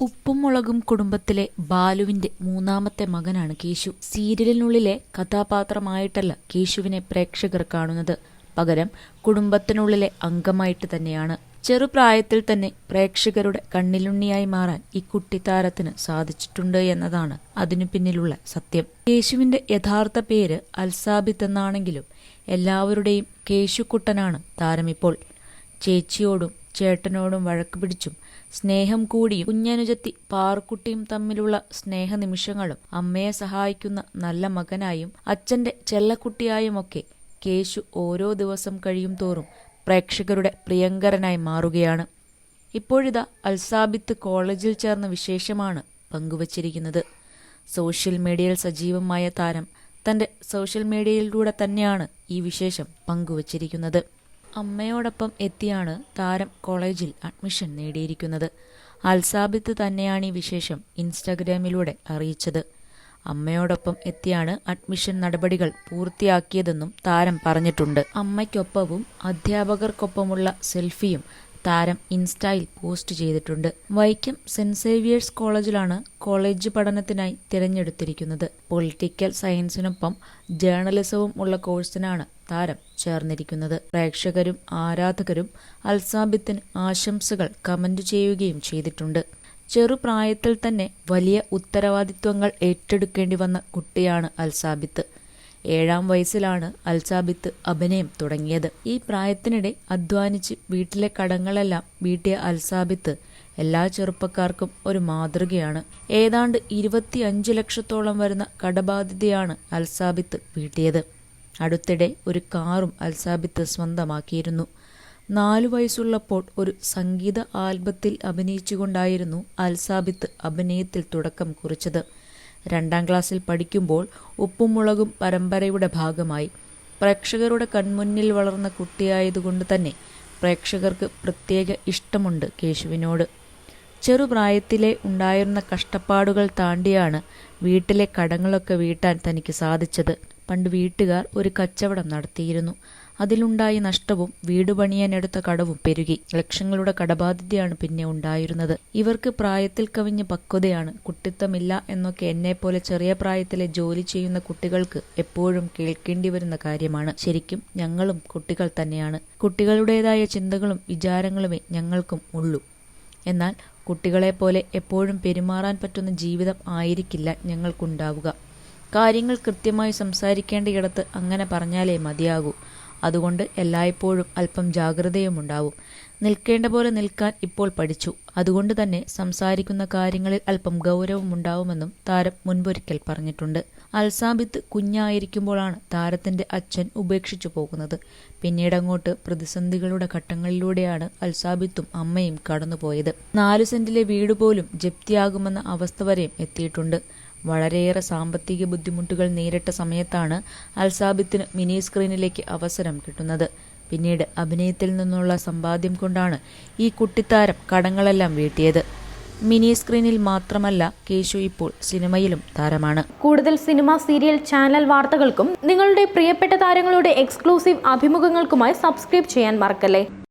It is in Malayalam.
ഉപ്പും മുളകും കുടുംബത്തിലെ ബാലുവിന്റെ മൂന്നാമത്തെ മകനാണ് കേശു. സീരിയലിനുള്ളിലെ കഥാപാത്രമായിട്ടല്ല കേശുവിനെ പ്രേക്ഷകർ കാണുന്നത്. പകരം കുടുംബത്തിനുള്ളിലെ അംഗമായിട്ട് തന്നെയാണ്. ചെറുപ്രായത്തിൽ തന്നെ പ്രേക്ഷകരുടെ കണ്ണിലുണ്ണിയായി മാറാൻ ഈ കുട്ടിത്താരത്തിന് സാധിച്ചിട്ടുണ്ട് എന്നതാണ് അതിനു പിന്നിലുള്ള സത്യം. കേശുവിന്റെ യഥാർത്ഥ പേര് അൽസാബിത്ത് എന്നാണെങ്കിലും എല്ലാവരുടെയും കേശുക്കുട്ടനാണ് താരമിപ്പോൾ. ചേച്ചിയോടും ചേട്ടനോടും വഴക്ക് പിടിച്ചും സ്നേഹം കൂടിയും കുഞ്ഞനുജത്തി പാർക്കുട്ടിയും തമ്മിലുള്ള സ്നേഹനിമിഷങ്ങളും അമ്മയെ സഹായിക്കുന്ന നല്ല മകനായും അച്ഛന്റെ ചെല്ലക്കുട്ടിയായുമൊക്കെ കേശു ഓരോ ദിവസം കഴിയും തോറും പ്രേക്ഷകരുടെ പ്രിയങ്കരനായി മാറുകയാണ്. ഇപ്പോഴിതാ അൽസാബിത്ത് കോളേജിൽ ചേർന്ന വിശേഷമാണ് പങ്കുവച്ചിരിക്കുന്നത്. സോഷ്യൽ മീഡിയയിൽ സജീവമായ താരം തന്റെ സോഷ്യൽ മീഡിയയിലൂടെ തന്നെയാണ് ഈ വിശേഷം പങ്കുവച്ചിരിക്കുന്നത്. അമ്മയോടൊപ്പം എത്തിയാണ് താരം കോളേജിൽ അഡ്മിഷൻ നേടിയിരിക്കുന്നത്. അൽസാബിത്ത് തന്നെയാണ് ഈ വിശേഷം ഇൻസ്റ്റാഗ്രാമിലൂടെ അറിയിച്ചത്. അമ്മയോടൊപ്പം എത്തിയാണ് അഡ്മിഷൻ നടപടികൾ പൂർത്തിയാക്കിയതെന്നും താരം പറഞ്ഞിട്ടുണ്ട്. അമ്മയ്ക്കൊപ്പവും അധ്യാപകർക്കൊപ്പമുള്ള സെൽഫിയും താരം ഇൻസ്റ്റയിൽ പോസ്റ്റ് ചെയ്തിട്ടുണ്ട്. വൈക്കം സെന്റ് സേവിയേഴ്സ് കോളേജിലാണ് കോളേജ് പഠനത്തിനായി തിരഞ്ഞെടുത്തിരിക്കുന്നത്. പൊളിറ്റിക്കൽ സയൻസിനൊപ്പം ജേർണലിസവും ഉള്ള കോഴ്സിനാണ് താരം ചേർന്നിരിക്കുന്നത്. പ്രേക്ഷകരും ആരാധകരും അൽസാബിത്തിന് ആശംസകൾ കമന്റ് ചെയ്യുകയും ചെയ്തിട്ടുണ്ട്. ചെറുപ്രായത്തിൽ തന്നെ വലിയ ഉത്തരവാദിത്വങ്ങൾ ഏറ്റെടുക്കേണ്ടി വന്ന കുട്ടിയാണ് അൽസാബിത്ത്. ഏഴാം വയസ്സിലാണ് അൽസാബിത്ത് അഭിനയം തുടങ്ങിയത്. ഈ പ്രായത്തിനിടെ അധ്വാനിച്ച് വീട്ടിലെ കടങ്ങളെല്ലാം വീട്ടിയ അൽസാബിത്ത് എല്ലാ ചെറുപ്പക്കാർക്കും ഒരു മാതൃകയാണ്. ഏതാണ്ട് ഇരുപത്തി അഞ്ച് ലക്ഷത്തോളം വരുന്ന കടബാധ്യതയാണ് അൽസാബിത്ത് വീട്ടിയത്. അടുത്തിടെ ഒരു കാറും അൽസാബിത്ത് സ്വന്തമാക്കിയിരുന്നു. നാലു വയസ്സുള്ളപ്പോൾ ഒരു സംഗീത ആൽബത്തിൽ അഭിനയിച്ചുകൊണ്ടായിരുന്നു അൽസാബിത്ത് അഭിനയത്തിൽ തുടക്കം കുറിച്ചത്. രണ്ടാം ക്ലാസ്സിൽ പഠിക്കുമ്പോൾ ഉപ്പും മുളകും പരമ്പരയുടെ ഭാഗമായി. പ്രേക്ഷകരുടെ കൺമുന്നിൽ വളർന്ന കുട്ടിയായതുകൊണ്ട് തന്നെ പ്രേക്ഷകർക്ക് പ്രത്യേക ഇഷ്ടമുണ്ട് കേശുവിനോട്. ചെറുപ്രായത്തിലെ ഉണ്ടായിരുന്ന കഷ്ടപ്പാടുകൾ താണ്ടിയാണ് വീട്ടിലെ കടങ്ങളൊക്കെ വീട്ടാൻ തനിക്ക് സാധിച്ചത്. പണ്ട് വീട്ടുകാർ ഒരു കച്ചവടം നടത്തിയിരുന്നു. അതിലുണ്ടായ നഷ്ടവും വീട് പണിയാനെടുത്ത കടവും പെരുകി. ലക്ഷങ്ങളുടെ കടബാധ്യതയാണ് പിന്നെ ഉണ്ടായിരുന്നത്. ഇവർക്ക് പ്രായത്തിൽ കവിഞ്ഞ പക്വതയാണ്. കുട്ടിത്തമില്ല എന്നൊക്കെ എന്നെപ്പോലെ ചെറിയ പ്രായത്തിലെ ജോലി ചെയ്യുന്ന കുട്ടികൾക്ക് എപ്പോഴും കേൾക്കേണ്ടി വരുന്ന കാര്യമാണ്. ശരിക്കും ഞങ്ങളും കുട്ടികൾ തന്നെയാണ്. കുട്ടികളുടേതായ ചിന്തകളും വിചാരങ്ങളുമേ ഞങ്ങൾക്കും ഉള്ളൂ. എന്നാൽ കുട്ടികളെപ്പോലെ എപ്പോഴും പെരുമാറാൻ പറ്റുന്ന ജീവിതം ആയിരിക്കില്ല ഞങ്ങൾക്കുണ്ടാവുക. കാര്യങ്ങൾ കൃത്യമായി സംസാരിക്കേണ്ടയിടത്ത് അങ്ങനെ പറഞ്ഞാലേ മതിയാകൂ. അതുകൊണ്ട് എല്ലായ്പ്പോഴും അല്പം ജാഗ്രതയും ഉണ്ടാവും നിൽക്കേണ്ട പോലെ നിൽക്കാൻ ഇപ്പോൾ പഠിച്ചു. അതുകൊണ്ട് തന്നെ സംസാരിക്കുന്ന കാര്യങ്ങളിൽ അല്പം ഗൗരവം ഉണ്ടാവുമെന്നും താരം മുൻപൊരിക്കൽ പറഞ്ഞിട്ടുണ്ട്. അൽസാബിത്ത് കുഞ്ഞായിരിക്കുമ്പോഴാണ് താരത്തിന്റെ അച്ഛൻ ഉപേക്ഷിച്ചു പോകുന്നത്. പിന്നീട് അങ്ങോട്ട് പ്രതിസന്ധികളുടെ ഘട്ടങ്ങളിലൂടെയാണ് അൽസാബിത്തും അമ്മയും കടന്നുപോയത്. നാലു സെന്റിലെ വീട് പോലും ജപ്തിയാകുമെന്ന അവസ്ഥ വരെയും എത്തിയിട്ടുണ്ട്. വളരെയേറെ സാമ്പത്തിക ബുദ്ധിമുട്ടുകൾ നേരിട്ട സമയത്താണ് അൽസാബിത്തിന് മിനി സ്ക്രീനിലേക്ക് അവസരം കിട്ടുന്നത്. പിന്നീട് അഭിനയത്തിൽ നിന്നുള്ള സമ്പാദ്യം കൊണ്ടാണ് ഈ കുട്ടിത്താരം കടങ്ങളെല്ലാം വീട്ടിയത് മിനി സ്ക്രീനിൽ മാത്രമല്ല കേശു ഇപ്പോൾ സിനിമയിലും താരമാണ്. കൂടുതൽ സിനിമ സീരിയൽ ചാനൽ വാർത്തകൾക്കും നിങ്ങളുടെ പ്രിയപ്പെട്ട താരങ്ങളുടെ എക്സ്ക്ലൂസീവ് അഭിമുഖങ്ങൾക്കുമായി സബ്സ്ക്രൈബ് ചെയ്യാൻ മറക്കല്ലേ?